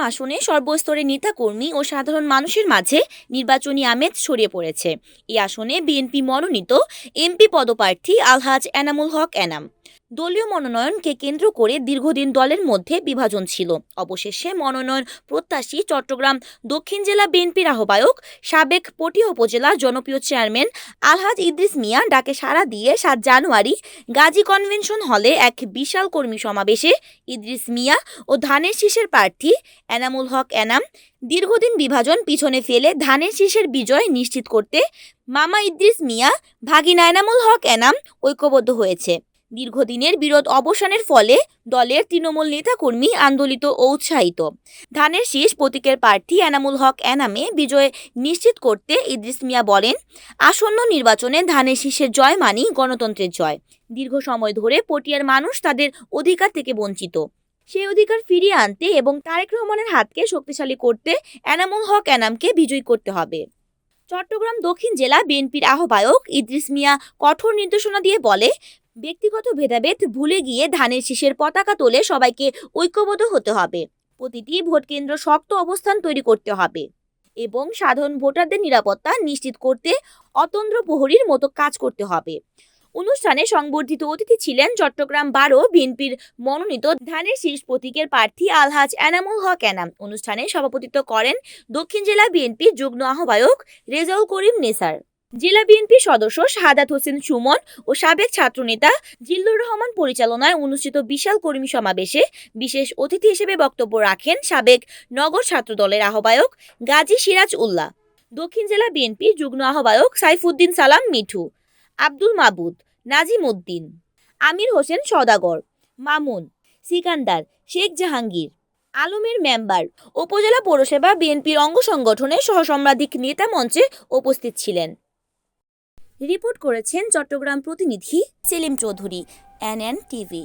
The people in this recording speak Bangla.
আসনে সর্বস্তরের নেতাকর্মী ও সাধারণ মানুষের মাঝে নির্বাচনী আমেজ ছড়িয়ে পড়েছে। এই আসনে বিএনপি মনোনীত এমপি পদপ্রার্থী আলহাজ এনামুল হক এনাম। দলীয় মনোনয়নকে কেন্দ্র করে দীর্ঘদিন দলের মধ্যে বিভাজন ছিল। অবশেষে মনোনয়ন প্রত্যাশী চট্টগ্রাম দক্ষিণ জেলা বিএনপির আহ্বায়ক, সাবেক পটিয়া উপজেলা জনপ্রিয় চেয়ারম্যান আলহাজ ইদ্রিস মিয়া ডাকে সাড়া দিয়ে সাত জানুয়ারি গাজী কনভেনশন হলে এক বিশাল কর্মী সমাবেশে ইদ্রিস মিয়া ও ধানের শীষের প্রার্থী এনামুল হক এনাম দীর্ঘদিন বিভাজন পিছনে ফেলে ধানের শীষের বিজয় নিশ্চিত করতে মামা ইদ্রিস মিয়া, ভাগিনা এনামুল হক এনাম ঐক্যবদ্ধ হয়েছে। দীর্ঘদিনের বিরোধ অবসানের ফলে দলের তৃণমূল নেতাকর্মী আন্দোলিত ও উৎসাহিত। ধানের শীষ প্রতীকের প্রার্থী এনামুল হক এনামে বিজয় নিশ্চিত করতে ইদ্রিস মিয়া বলেন, আসন্ন নির্বাচনে ধানের শীষের জয় মানি গণতন্ত্রের জয়। দীর্ঘ সময় ধরে পটিয়ার মানুষ তাদের অধিকার থেকে বঞ্চিত। সেই অধিকার ফিরিয়ে আনতে এবং তারেক রহমানের হাতকে শক্তিশালী করতে এনামুল হক এনামকে বিজয়ী করতে হবে। চট্টগ্রাম দক্ষিণ জেলা বিএনপির আহ্বায়ক ইদ্রিস মিয়া কঠোর নির্দেশনা দিয়ে বলে ব্যক্তিগত ভেদাভেদ ভুলে গিয়ে ধানের শীষের পতাকা তোলে সবাইকে ঐক্যবদ্ধ হতে হবে। প্রতিটি ভোট কেন্দ্র শক্ত অবস্থান তৈরি করতে হবে এবং সাধারণ ভোটারদের নিরাপত্তা নিশ্চিত করতে অতন্দ্র প্রহরীর মতো কাজ করতে হবে। অনুষ্ঠানে সংবর্ধিত অতিথি ছিলেন চট্টগ্রাম বারো বিএনপির মনোনীত ধানের শীষ প্রতীকের প্রার্থী আলহাজ এনামুল হক এনাম। অনুষ্ঠানে সভাপতিত্ব করেন দক্ষিণ জেলা বিএনপির যুগ্ম আহ্বায়ক রেজাউল করিম নেসার। জেলা বিএনপির সদস্য শাহাদাত হোসেন সুমন ও সাবেক ছাত্রনেতা জিল্লুর রহমান পরিচালনায় অনুষ্ঠিত বিশাল কর্মী সমাবেশে বিশেষ অতিথি হিসেবে বক্তব্য রাখেন সাবেক নগর ছাত্র দলের আহ্বায়ক গাজী সিরাজ উল্লাহ, দক্ষিণ জেলা বিএনপি যুগ্ম আহ্বায়ক সাইফুদ্দিন সালাম মিঠু, আব্দুল মাবুদ, নাজিম উদ্দিন, আমির হোসেন সদাগর, মামুন, সিকান্দার, শেখ জাহাঙ্গীর, আলমের মেম্বার, উপজেলা পৌরসভা বিএনপির অঙ্গ সংগঠনের সহসম্রাধিক নেতা মঞ্চে উপস্থিত ছিলেন। রিপোর্ট করেছেন চট্টগ্রাম প্রতিনিধি সেলিম চৌধুরী এনএন টিভি।